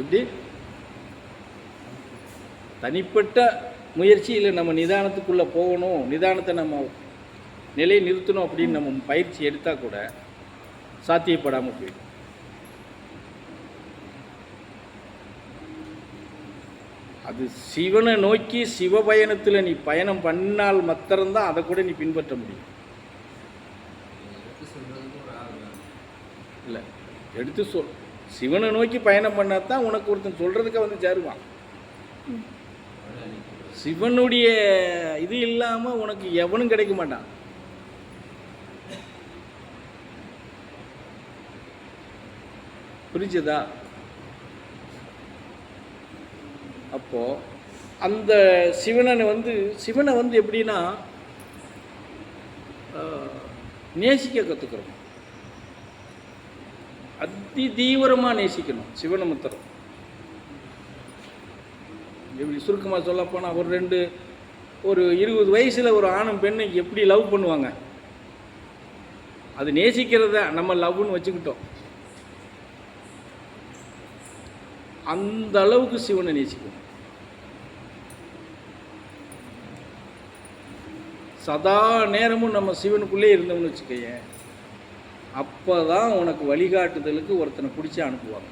எப்படி? தனிப்பட்ட முயற்சியில் நம்ம நிதானத்துக்குள்ளே போகணும் நிதானத்தை நம்ம நிலை நிறுத்தணும் அப்படின்னு நம்ம பயிற்சி எடுத்தால் கூட சாத்தியப்படாமல் போயிடும். அது சிவனை நோக்கி சிவபயணத்தில் நீ பயணம் பண்ணால் மாத்திரம்தான் அதை கூட நீ பின்பற்ற முடியும். இல்லை எடுத்து சொல். சிவனை நோக்கி பயணம் பண்ணால் தான் உனக்கு ஒருத்தன் சொல்கிறதுக்கு வந்து சேருவான். சிவனுடைய இது இல்லாமல் உனக்கு எவனும் கிடைக்க மாட்டான். புரிஞ்சதா? அப்போ அந்த சிவனனை வந்து சிவனை வந்து எப்படின்னா நேசிக்க கற்றுக்கிறோம் அதி தீவிரமாக நேசிக்கணும் சிவனமுத்திரம் எப்படி சுருக்கமாக சொல்லப்போனால் ஒரு ரெண்டு ஒரு இருபது வயசில் ஒரு ஆணும் பெண்ணை எப்படி லவ் பண்ணுவாங்க? அது நேசிக்கிறத நம்ம லவ்னு வச்சுக்கிட்டோம். அந்த அளவுக்கு சிவனை நேசிக்கணும். சதா நேரமும் நம்ம சிவனுக்குள்ளே இருந்தோம்னு வச்சுக்கோயேன். அப்போ தான் உனக்கு வழிகாட்டுதலுக்கு ஒருத்தனை பிடிச்சி அனுப்புவாங்க.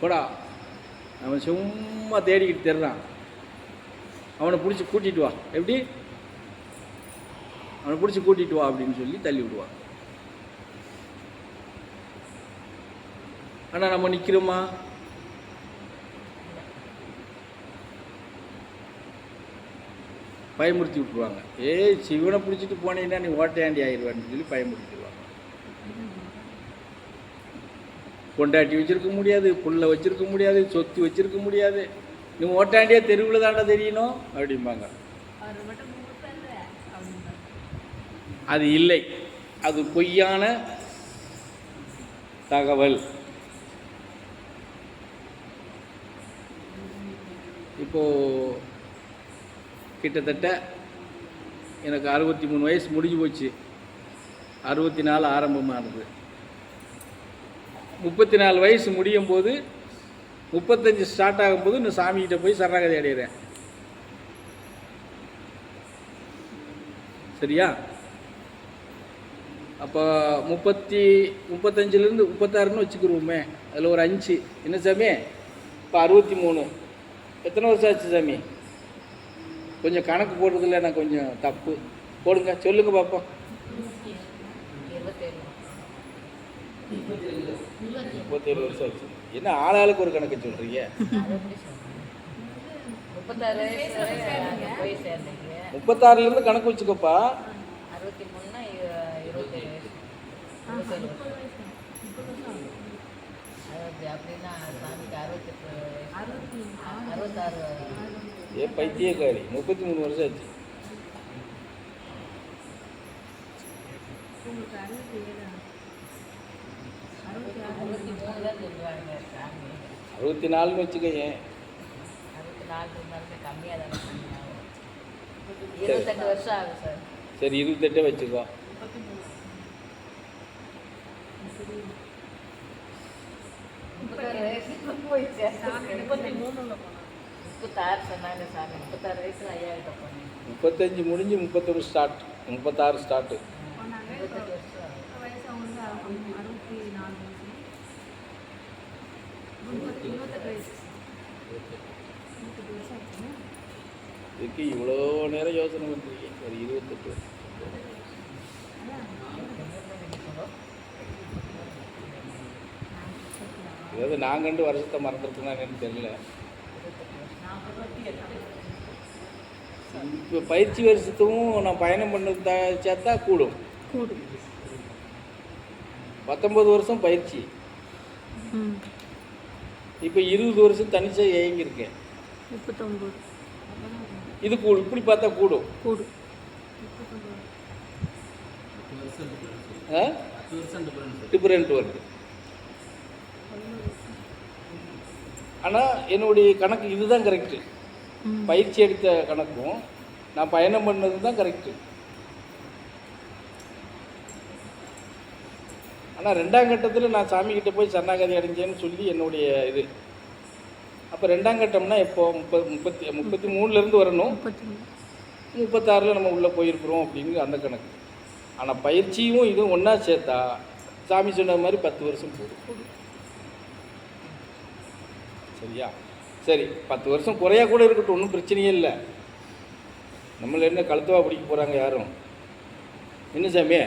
கூடா அவன் சும்மா தேடிக்கிட்டு தெரிறான். அவனை பிடிச்சி கூட்டிகிட்டு வா. எப்படி? அவனை பிடிச்சி கூட்டிகிட்டு வா அப்படின்னு சொல்லி தள்ளி விடுவாங்க. ஆனால் நம்ம நிற்கிறோமா பயமுறுத்தி விட்ருவாங்க ஏய் சிவனை பிடிச்சிட்டு போனீங்கன்னா நீ ஓட்டையாண்டி ஆயிடுவான்னு சொல்லி பயமுறுத்திடுவாங்க. பொண்டாட்டி வச்சிருக்க முடியாது புள்ள வச்சிருக்க முடியாது சொத்து வச்சிருக்க முடியாது. நீ ஓட்டாண்டியா தெருவில் தாண்டா தெரியணும்? அப்படிம்பாங்க. அது இல்லை. அது பொய்யான தகவல். இப்போ கிட்டத்தட்ட எனக்கு அறுபத்தி மூணு வயசு முடிஞ்சு போச்சு. அறுபத்தி நாலு ஆரம்பமானது. முப்பத்தி நாலு வயசு முடியும் போது முப்பத்தஞ்சு ஸ்டார்ட் ஆகும்போது இந்த சாமிகிட்ட போய் சரணாகதி அடைகிறேன் சரியா? அப்போ முப்பத்தி முப்பத்தஞ்சிலேருந்து முப்பத்தாறுன்னு வச்சுக்கிருவோமே. அதில் ஒரு அஞ்சு. என்ன சாமி? இப்போ அறுபத்தி மூணு எத்தனை வருஷம் ஆச்சு சாமி? கொஞ்சம் கணக்கு போடுறதுல நான் கொஞ்சம் தப்பு. போடுங்க சொல்லுங்கள் பார்ப்போம் முப்பத்தேழு வருஷம் ஆச்சு. என்ன ஆளாளுக்கு ஒரு கணக்கு சொல்கிறீங்க முப்பத்தாறு வயசு வரை போய் சேர்ந்தீங்க. முப்பத்தாறுலேருந்து கணக்கு வச்சுக்கோப்பா. அறுபத்தி அறுபத்தி ஏ பைத்தியக்காரி முப்பத்தி மூணு வருஷம் ஆச்சு. அறுபத்தி தான் சொல்லுவாங்க சாமி அறுபத்தி நாலுன்னு வச்சுக்கோங்க சார். சரி இருபத்தெட்டே வச்சுக்கோ. முப்பத்தஞ்சு முடிஞ்சு முப்பத்தொரு ஸ்டார்ட் முப்பத்தாறு ஸ்டார்ட்டு இருபத்தெட்டு வருஷம் ஆகும். இதுக்கு இவ்வளோ நேரம் யோசனை பண்ணுறீங்க ஒரு இருபத்தெட்டு. ஏதாவது நான் கண்டு வருஷத்தை மறந்துருக்குன்னா என்னன்னு தெரியல. இப்போ பயிற்சி வருஷத்தும் நான் பயணம் பண்ணது சேர்த்தா கூடும். கூடும். பத்தொன்பது வருஷம் பயிற்சி. இப்போ இருபது வருஷம் தனிச்சா இயங்கியிருக்கேன் முப்பத்தொம்பது. இது கூடும் இப்படி பார்த்தா கூடும் கூடும் டிஃப்ரெண்ட் வருது. ஆனால் என்னுடைய கணக்கு இதுதான் கரெக்டு பயிற்சி எடுத்த கணக்கும் நான் பயணம் பண்ணது தான் கரெக்டு ஆனால் ரெண்டாம் கட்டத்தில் நான் சாமிக்கிட்ட போய் சரணாகதி அடைஞ்சேன்னு சொல்லி என்னுடைய இது. அப்போ ரெண்டாம் கட்டம்னா எப்போ? முப்பது முப்பத்தி முப்பத்தி மூணுலேருந்து வரணும். முப்பத்தாறில் நம்ம உள்ளே போயிருக்கிறோம் அப்படின்னு அந்த கணக்கு. ஆனால் பயிற்சியும் இதுவும் ஒன்றா சேர்த்தா சாமி சொன்ன மாதிரி பத்து வருஷம் போதும். சரியா? சரி பத்து வருஷம் குறையா கூட இருக்கட்டும் ஒன்றும் பிரச்சனையே இல்லை. நம்மள என்ன கழுத்தவா பிடிக்க போகிறாங்க யாரும்? என்ன சாமி?